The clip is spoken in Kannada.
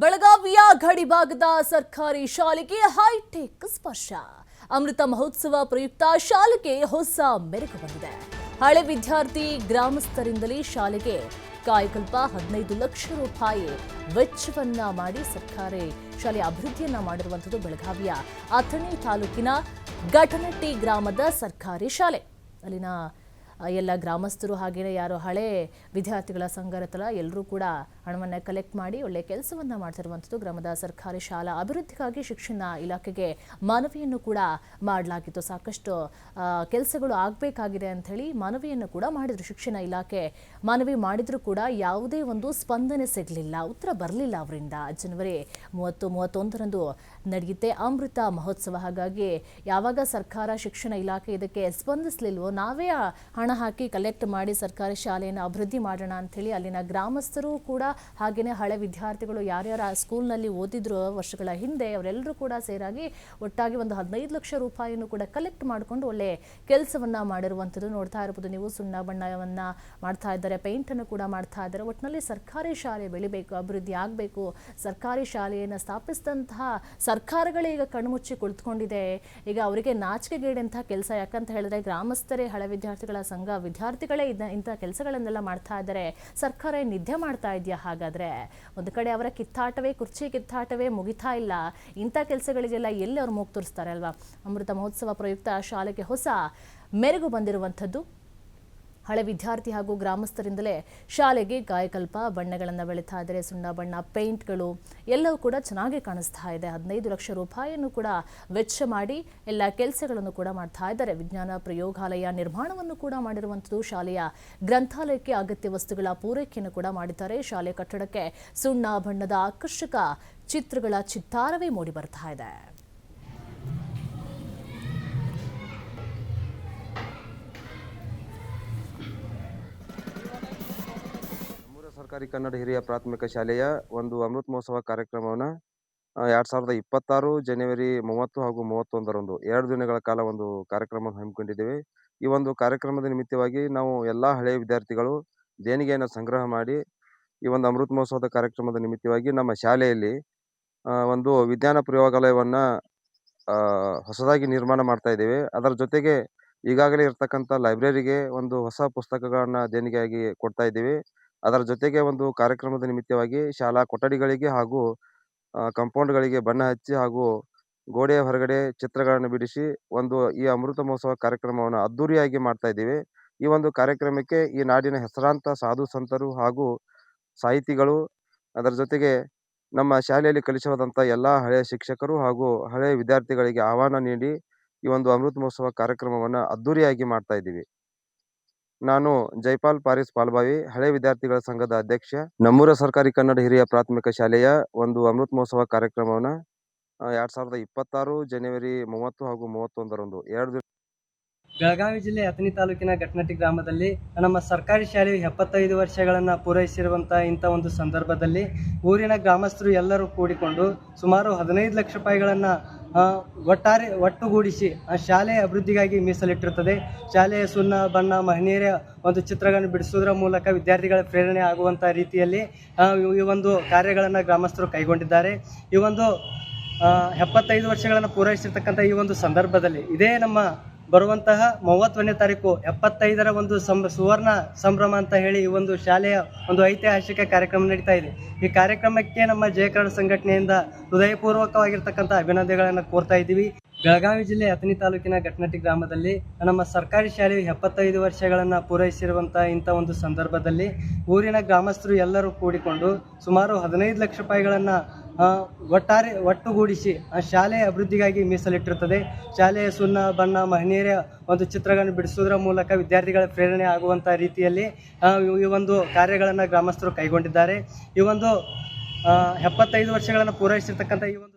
ಬೆಳಗಾವಿಯ ಗಡಿಭಾಗದ ಸರ್ಕಾರಿ ಶಾಲೆಗೆ ಹೈಟೆಕ್ ಸ್ಪರ್ಶ. ಅಮೃತ ಮಹೋತ್ಸವ ಪ್ರಯುಕ್ತ ಶಾಲೆಗೆ ಹೊಸ ಮೆರುಗು ಬಂದಿದೆ. ಹಳೆ ವಿದ್ಯಾರ್ಥಿ ಗ್ರಾಮಸ್ಥರಿಂದಲೇ ಶಾಲೆಗೆ ಕಾಯಕಲ್ಪ ಹದಿನೈದು ಲಕ್ಷ ರೂಪಾಯಿ ವೆಚ್ಚವನ್ನ ಮಾಡಿ ಸರ್ಕಾರಿ ಶಾಲೆ ಅಭಿವೃದ್ಧಿಯನ್ನ ಮಾಡಿರುವಂಥದ್ದು ಬೆಳಗಾವಿಯ ಅಥಣಿ ತಾಲೂಕಿನ ಘಟನಟ್ಟಿ ಗ್ರಾಮದ ಸರ್ಕಾರಿ ಶಾಲೆ. ಅಲ್ಲಿನ ಎಲ್ಲ ಗ್ರಾಮಸ್ಥರು ಹಾಗೆಯೇ ಯಾರು ಹಳೆ ವಿದ್ಯಾರ್ಥಿಗಳ ಸಂಘ ಇರುತ್ತಲ್ಲ ಎಲ್ಲರೂ ಕೂಡ ಹಣವನ್ನು ಕಲೆಕ್ಟ್ ಮಾಡಿ ಒಳ್ಳೆಯ ಕೆಲಸವನ್ನು ಮಾಡ್ತಿರುವಂಥದ್ದು. ಗ್ರಾಮದ ಸರ್ಕಾರಿ ಶಾಲಾ ಅಭಿವೃದ್ಧಿಗಾಗಿ ಶಿಕ್ಷಣ ಇಲಾಖೆಗೆ ಮನವಿಯನ್ನು ಕೂಡ ಮಾಡಲಾಗಿತ್ತು. ಸಾಕಷ್ಟು ಕೆಲಸಗಳು ಆಗಬೇಕಾಗಿದೆ ಅಂಥೇಳಿ ಮನವಿಯನ್ನು ಕೂಡ ಮಾಡಿದರು. ಶಿಕ್ಷಣ ಇಲಾಖೆ ಮನವಿ ಮಾಡಿದರೂ ಕೂಡ ಯಾವುದೇ ಒಂದು ಸ್ಪಂದನೆ ಸಿಗಲಿಲ್ಲ. ಉತ್ತರ ಬರಲಿಲ್ಲ ಅವರಿಂದ. ಜನವರಿ ಮೂವತ್ತು, ಮೂವತ್ತೊಂದರಂದು ನಡೆಯುತ್ತೆ ಅಮೃತ ಮಹೋತ್ಸವ. ಹಾಗಾಗಿ ಯಾವಾಗ ಸರ್ಕಾರ ಶಿಕ್ಷಣ ಇಲಾಖೆ ಇದಕ್ಕೆ ಸ್ಪಂದಿಸಲಿಲ್ವೋ, ನಾವೇ ಆ ಹಣ ಹಾಕಿ ಕಲೆಕ್ಟ್ ಮಾಡಿ ಸರ್ಕಾರಿ ಶಾಲೆಯನ್ನು ಅಭಿವೃದ್ಧಿ ಮಾಡೋಣ ಅಂಥೇಳಿ ಅಲ್ಲಿನ ಗ್ರಾಮಸ್ಥರು ಕೂಡ ಹಾಗೆಯೇ ಹಳೆ ವಿದ್ಯಾರ್ಥಿಗಳು ಯಾರ್ಯಾರು ಆ ಸ್ಕೂಲ್ನಲ್ಲಿ ಓದಿದ್ರು ವರ್ಷಗಳ ಹಿಂದೆ ಅವರೆಲ್ಲರೂ ಕೂಡ ಸೇರಾಗಿ ಒಟ್ಟಾಗಿ ಒಂದು ಹದಿನೈದು ಲಕ್ಷ ರೂಪಾಯಿಯನ್ನು ಕೂಡ ಕಲೆಕ್ಟ್ ಮಾಡಿಕೊಂಡು ಒಳ್ಳೆ ಕೆಲಸವನ್ನು ಮಾಡಿರುವಂಥದ್ದು ನೋಡ್ತಾ ಇರ್ಬೋದು. ನೀವು ಸುಣ್ಣ ಬಣ್ಣವನ್ನು ಮಾಡ್ತಾ ಇದ್ದಾರೆ ಪೇಂಟನ್ನು ಕೂಡ ಮಾಡ್ತಾ ಇದ್ದಾರೆ. ಒಟ್ಟಿನಲ್ಲಿ ಸರ್ಕಾರಿ ಶಾಲೆ ಬೆಳಿಬೇಕು, ಅಭಿವೃದ್ಧಿ ಆಗಬೇಕು. ಸರ್ಕಾರಿ ಶಾಲೆಯನ್ನು ಸ್ಥಾಪಿಸಿದಂತಹ ಸರ್ಕಾರಗಳೇ ಈಗ ಕಣ್ಮುಚ್ಚಿ ಕುಳಿತುಕೊಂಡಿದೆ. ಈಗ ಅವರಿಗೆ ನಾಚಿಕೆಗೇಡಂತಹ ಕೆಲಸ ಯಾಕಂತ ಹೇಳಿದ್ರೆ ಗ್ರಾಮಸ್ಥರೇ ಹಳೆ ವಿದ್ಯಾರ್ಥಿಗಳ ಸಂಘ ವಿದ್ಯಾರ್ಥಿಗಳೇ ಇದ್ದ ಇಂಥ ಕೆಲಸಗಳನ್ನೆಲ್ಲ ಮಾಡ್ತಾ ಇದ್ದಾರೆ, ಸರ್ಕಾರ ನಿದ್ದೆ ಮಾಡ್ತಾ ಇದೆಯಾ ಹಾಗಾದ್ರೆ? ಒಂದು ಕಡೆ ಅವರ ಕಿತ್ತಾಟವೇ, ಕುರ್ಚಿ ಕಿತ್ತಾಟವೇ ಮುಗಿತಾ ಇಲ್ಲ. ಇಂಥ ಕೆಲಸಗಳಿಗೆಲ್ಲ ಎಲ್ಲಿ ಅವ್ರು ಮೂಗು ತೋರಿಸ್ತಾರೆ ಅಲ್ವಾ? ಅಮೃತ ಮಹೋತ್ಸವ ಪ್ರಯುಕ್ತ ಶಾಲೆಗೆ ಹೊಸ ಮೆರುಗು ಬಂದಿರುವಂಥದ್ದು. ಹಳೆ ವಿದ್ಯಾರ್ಥಿ ಹಾಗೂ ಗ್ರಾಮಸ್ಥರಿಂದಲೇ ಶಾಲೆಗೆ ಕಾಯಕಲ್ಪ, ಬಣ್ಣಗಳನ್ನು ಬೆಳೀತಾ ಇದ್ದಾರೆ. ಸುಣ್ಣ ಬಣ್ಣ ಪೇಂಟ್ಗಳು ಎಲ್ಲವೂ ಕೂಡ ಚೆನ್ನಾಗಿ ಕಾಣಿಸ್ತಾ ಇದೆ. ಹದಿನೈದು ಲಕ್ಷ ರೂಪಾಯಿಯನ್ನು ಕೂಡ ವೆಚ್ಚ ಮಾಡಿ ಎಲ್ಲ ಕೆಲಸಗಳನ್ನು ಕೂಡ ಮಾಡ್ತಾ ಇದ್ದಾರೆ. ವಿಜ್ಞಾನ ಪ್ರಯೋಗಾಲಯ ನಿರ್ಮಾಣವನ್ನು ಕೂಡ ಮಾಡಿರುವಂಥದ್ದು ಶಾಲೆಯ ಗ್ರಂಥಾಲಯಕ್ಕೆ ಅಗತ್ಯ ವಸ್ತುಗಳ ಪೂರೈಕೆಯನ್ನು ಕೂಡ ಮಾಡಿದ್ದಾರೆ. ಶಾಲೆ ಕಟ್ಟಡಕ್ಕೆ ಸುಣ್ಣ ಬಣ್ಣದ ಆಕರ್ಷಕ ಚಿತ್ರಗಳ ಚಿತ್ತಾರವೇ ಮೂಡಿ ಬರ್ತಾ ಇದೆ. ಸರ್ಕಾರಿ ಕನ್ನಡ ಹಿರಿಯ ಪ್ರಾಥಮಿಕ ಶಾಲೆಯ ಒಂದು ಅಮೃತ ಮಹೋತ್ಸವ ಕಾರ್ಯಕ್ರಮವನ್ನು ಎರಡು ಸಾವಿರದ ಇಪ್ಪತ್ತಾರು ಜನವರಿ ಮೂವತ್ತು ಹಾಗೂ ಮೂವತ್ತೊಂದರಂದು, ಎರಡು ದಿನಗಳ ಕಾಲ ಒಂದು ಕಾರ್ಯಕ್ರಮ ಹಮ್ಮಿಕೊಂಡಿದ್ದೇವೆ. ಈ ಒಂದು ಕಾರ್ಯಕ್ರಮದ ನಿಮಿತ್ತವಾಗಿ ನಾವು ಎಲ್ಲ ಹಳೆಯ ವಿದ್ಯಾರ್ಥಿಗಳು ದೇಣಿಗೆಯನ್ನು ಸಂಗ್ರಹ ಮಾಡಿ, ಈ ಒಂದು ಅಮೃತ ಮಹೋತ್ಸವದ ಕಾರ್ಯಕ್ರಮದ ನಿಮಿತ್ತವಾಗಿ ನಮ್ಮ ಶಾಲೆಯಲ್ಲಿ ಒಂದು ವಿಜ್ಞಾನ ಪ್ರಯೋಗಾಲಯವನ್ನು ಹೊಸದಾಗಿ ನಿರ್ಮಾಣ ಮಾಡ್ತಾ ಇದ್ದೇವೆ. ಅದರ ಜೊತೆಗೆ ಈಗಾಗಲೇ ಇರ್ತಕ್ಕಂಥ ಲೈಬ್ರರಿಗೆ ಒಂದು ಹೊಸ ಪುಸ್ತಕಗಳನ್ನ ದೇಣಿಗೆಯಾಗಿ ಕೊಡ್ತಾ ಇದ್ದೀವಿ. ಅದರ ಜೊತೆಗೆ ಒಂದು ಕಾರ್ಯಕ್ರಮದ ನಿಮಿತ್ತವಾಗಿ ಶಾಲಾ ಕೊಠಡಿಗಳಿಗೆ ಹಾಗೂ ಕಂಪೌಂಡ್ಗಳಿಗೆ ಬಣ್ಣ ಹಚ್ಚಿ ಹಾಗೂ ಗೋಡೆಯ ಹೊರಗಡೆ ಚಿತ್ರಗಳನ್ನು ಬಿಡಿಸಿ ಒಂದು ಈ ಅಮೃತ ಮಹೋತ್ಸವ ಕಾರ್ಯಕ್ರಮವನ್ನು ಅದ್ದೂರಿಯಾಗಿ ಮಾಡ್ತಾ ಇದ್ದೀವಿ. ಈ ಒಂದು ಕಾರ್ಯಕ್ರಮಕ್ಕೆ ಈ ನಾಡಿನ ಹೆಸರಾಂತ ಸಾಧು ಸಂತರು ಹಾಗೂ ಸಾಹಿತಿಗಳು, ಅದರ ಜೊತೆಗೆ ನಮ್ಮ ಶಾಲೆಯಲ್ಲಿ ಕಲಿಸುವಂಥ ಎಲ್ಲಾ ಹಳೆಯ ಶಿಕ್ಷಕರು ಹಾಗೂ ಹಳೆಯ ವಿದ್ಯಾರ್ಥಿಗಳಿಗೆ ಆಹ್ವಾನ ನೀಡಿ ಈ ಒಂದು ಅಮೃತ ಮಹೋತ್ಸವ ಕಾರ್ಯಕ್ರಮವನ್ನು ಅದ್ದೂರಿಯಾಗಿ ಮಾಡ್ತಾ ಇದ್ದೀವಿ. ನಾನು ಜೈಪಾಲ್ ಪಾರಿಸ್ ಪಾಲ್ಬಾವಿ, ಹಳೆ ವಿದ್ಯಾರ್ಥಿಗಳ ಸಂಘದ ಅಧ್ಯಕ್ಷ. ನಮ್ಮೂರ ಸರ್ಕಾರಿ ಕನ್ನಡ ಹಿರಿಯ ಪ್ರಾಥಮಿಕ ಶಾಲೆಯ ಒಂದು ಅಮೃತ ಮಹೋತ್ಸವ ಕಾರ್ಯಕ್ರಮವನ್ನು ಎರಡ್ ಸಾವಿರದ ಇಪ್ಪತ್ತಾರು ಜನವರಿ ಮೂವತ್ತು ಹಾಗೂ ಮೂವತ್ತೊಂದರಂದು, ಎರಡು ಬೆಳಗಾವಿ ಜಿಲ್ಲೆ ಅಥಣಿ ತಾಲೂಕಿನ ಘಟನಟಿ ಗ್ರಾಮದಲ್ಲಿ ನಮ್ಮ ಸರ್ಕಾರಿ ಶಾಲೆಯು ಎಪ್ಪತ್ತೈದು ವರ್ಷಗಳನ್ನು ಪೂರೈಸಿರುವಂತಹ ಇಂಥ ಒಂದು ಸಂದರ್ಭದಲ್ಲಿ ಊರಿನ ಗ್ರಾಮಸ್ಥರು ಎಲ್ಲರೂ ಕೂಡಿಕೊಂಡು ಸುಮಾರು ಹದಿನೈದು ಲಕ್ಷ ರೂಪಾಯಿಗಳನ್ನು ಒಟ್ಟಾರೆ ಒಟ್ಟುಗೂಡಿಸಿ ಆ ಶಾಲೆಯ ಅಭಿವೃದ್ಧಿಗಾಗಿ ಮೀಸಲಿಟ್ಟಿರುತ್ತದೆ. ಶಾಲೆಯ ಸುಣ್ಣ, ಬಣ್ಣ, ಮಹನೀಯರ ಒಂದು ಚಿತ್ರಗಳನ್ನು ಬಿಡಿಸುವುದರ ಮೂಲಕ ವಿದ್ಯಾರ್ಥಿಗಳ ಪ್ರೇರಣೆ ಆಗುವಂಥ ರೀತಿಯಲ್ಲಿ ಈ- ಒಂದು ಕಾರ್ಯಗಳನ್ನು ಗ್ರಾಮಸ್ಥರು ಕೈಗೊಂಡಿದ್ದಾರೆ. ಈ ಒಂದು ಎಪ್ಪತ್ತೈದು ವರ್ಷಗಳನ್ನು ಪೂರೈಸಿರ್ತಕ್ಕಂಥ ಈ ಒಂದು ಸಂದರ್ಭದಲ್ಲಿ ಇದೇ ನಮ್ಮ ಬರುವಂತಹ ಮೂವತ್ತೊಂದನೇ ತಾರೀಕು ಎಪ್ಪತ್ತೈದರ ಒಂದು ಸಂ ಸುವರ್ಣ ಸಂಭ್ರಮ ಅಂತ ಹೇಳಿ ಈ ಒಂದು ಶಾಲೆಯ ಒಂದು ಐತಿಹಾಸಿಕ ಕಾರ್ಯಕ್ರಮ ನಡೀತಾ ಇದೆ. ಈ ಕಾರ್ಯಕ್ರಮಕ್ಕೆ ನಮ್ಮ ಜಯಕರಣ ಸಂಘಟನೆಯಿಂದ ಹೃದಯಪೂರ್ವಕವಾಗಿರ್ತಕ್ಕಂಥ ಅಭಿನಂದನೆಗಳನ್ನು ಕೋರ್ತಾ ಇದ್ದೀವಿ. ಬೆಳಗಾವಿ ಜಿಲ್ಲೆ ಅಥಣಿ ತಾಲೂಕಿನ ಘಟನಟಿ ಗ್ರಾಮದಲ್ಲಿ ನಮ್ಮ ಸರ್ಕಾರಿ ಶಾಲೆಯು ಎಪ್ಪತ್ತೈದು ವರ್ಷಗಳನ್ನು ಪೂರೈಸಿರುವಂಥ ಇಂಥ ಒಂದು ಸಂದರ್ಭದಲ್ಲಿ ಊರಿನ ಗ್ರಾಮಸ್ಥರು ಎಲ್ಲರೂ ಕೂಡಿಕೊಂಡು ಸುಮಾರು ಹದಿನೈದು ಲಕ್ಷ ರೂಪಾಯಿಗಳನ್ನು ಒಟ್ಟಾರೆ ಒಟ್ಟುಗೂಡಿಸಿ ಆ ಶಾಲೆಯ ಅಭಿವೃದ್ಧಿಗಾಗಿ ಮೀಸಲಿಟ್ಟಿರುತ್ತದೆ. ಶಾಲೆಯ ಸುಣ್ಣ, ಬಣ್ಣ, ಮಹನೀಯರ ಒಂದು ಚಿತ್ರಗಳನ್ನು ಬಿಡಿಸುವುದರ ಮೂಲಕ ವಿದ್ಯಾರ್ಥಿಗಳ ಪ್ರೇರಣೆ ಆಗುವಂಥ ರೀತಿಯಲ್ಲಿ ಈ- ಒಂದು ಕಾರ್ಯಗಳನ್ನು ಗ್ರಾಮಸ್ಥರು ಕೈಗೊಂಡಿದ್ದಾರೆ. ಈ ಒಂದು ಎಪ್ಪತ್ತೈದು ವರ್ಷಗಳನ್ನು ಪೂರೈಸಿರ್ತಕ್ಕಂಥ ಈ ಒಂದು